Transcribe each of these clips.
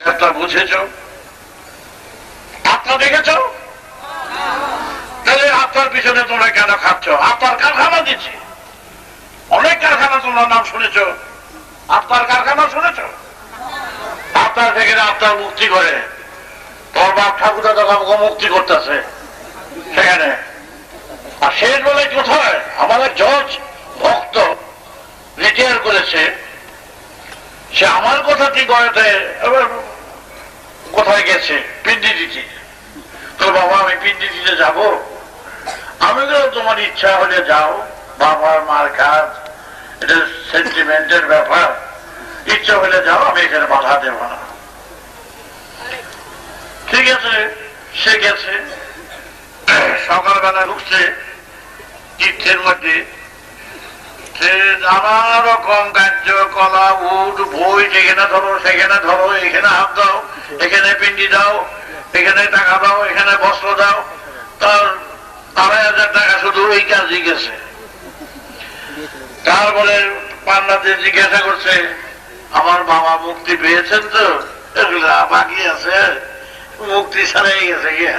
একটা বুঝেছ? আত্মা দেখেছ? তাহলে আত্মার পিছনে তোমরা কেন খাচ্ছ? আত্মার কারখানা দিচ্ছি। অনেক কারখানা তোমরা নাম শুনেছ। আত্মার কারখানা শুনেছ? আত্মার থেকে আত্মার মুক্তি করে। তোর বাপ ঠাকুরদা তখন মুক্তি করতেছে। সেখানে। আর শেষ বেলায় কোথায়? আমাদের জজ ভক্ত রিটায়ার করেছে। সে আমার কথা কি গড়াতে এবার কোথায় গেছে? পিন্ডি দিতে তো বাবা, আমি পিন্ডি দিতে যাব? আমি তো তোমার ইচ্ছা হলে যাও। বাবার, মার কাজ, এটা সেন্টিমেন্টের ব্যাপার। ইচ্ছা হলে যাও, আমি এখানে বাধা দেব না। ঠিক আছে, সে গেছে। সকালবেলা ঢুকছে তীর্থের মধ্যে সে নানা রকম কার্যকলা উঠ বই যেখানে ধরো, সেখানে ধরো, এখানে হাত দাও, এখানে পিন্ডি দাও, এখানে টাকা দাও, এখানে বস্ত্র দাও। তার আড়াই হাজার টাকা শুধু এই কাজই গেছে তারপরে পান্নাতে জিজ্ঞাসা করছে, আমার বাবা মুক্তি পেয়েছেন তো? এগুলা বাকি আছে? মুক্তি ছাড়াই গেছে গিয়া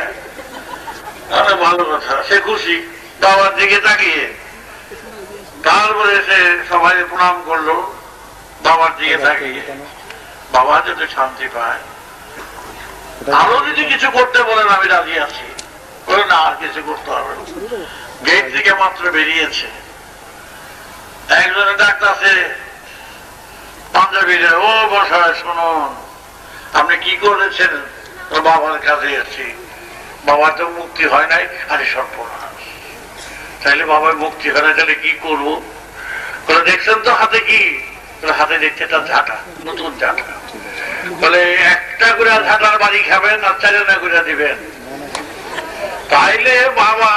ভালো কথা, সে খুশি। বাবার দিকে তাকিয়ে তারপরে সে সবাই প্রণাম করল। বাবার দিকে তাকিয়ে। বাবা যাতে শান্তি পায়। আরও যদি কিছু করতে বলেন আমি রাজি আছি। বলে না আর কিছু করতে হবে গেট থেকে মাত্র বেরিয়েছে। একজনে ডাক্তারছে পাঞ্জাবিরে ও বসায় শুনুন আপনি কি করেছেন? বাবার কাছে এসেছি। বাবার তো মুক্তি হয় নাই আরে সর্বনাশ। তাইলে বাবার মুক্তি হয় না তাহলে কি করব? বলে দেখছেন তো হাতে কি? হাতে দেখছে তার ঝাঁটা নতুন ঝাঁটা। বলে একটা করে ঝাঁটার বাড়ি খাবেন আর চারেনা করে দিবেন। তাইলে বাবা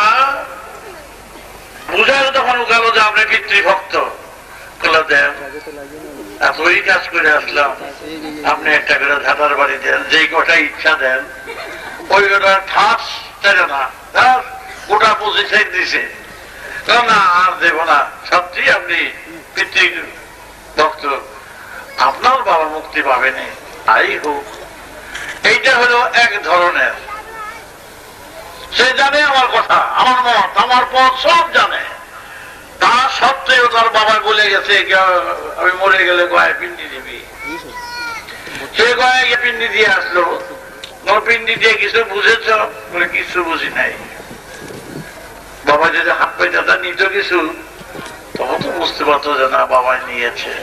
বুঝার তখন গেল যে আপনি পিতৃভক্ত। এতই কাজ করে আসলাম। আপনি একটা করে ঝাঁটার বাড়ি দেন যেই কটা ইচ্ছা দেন। ওই কটা ঠাস চারে না? গোটা পঁচিশে দিছে না, না আর দেব না। সত্যি আপনি পিতৃ ভক্ত আপনার বাবা মুক্তি পাবেনি তাই হোক, এইটা হলো এক ধরনের। সে জানে আমার কথা, আমার মত, আমার পথ সব জানে। তা সত্ত্বেও তার বাবা বলে গেছে আমি মরে গেলে গয়ে পিন্ডি দিবি। সে গয়ে গিয়ে পিন্ডি দিয়ে আসলো। পিন্ডি দিয়ে কিছু বুঝেছ? বলে, কিছু বুঝি নাই। বাবা যদি হাত পাইটা নিত কিছু তখন তো বুঝতে পারতো যে না বাবা নিয়েছে।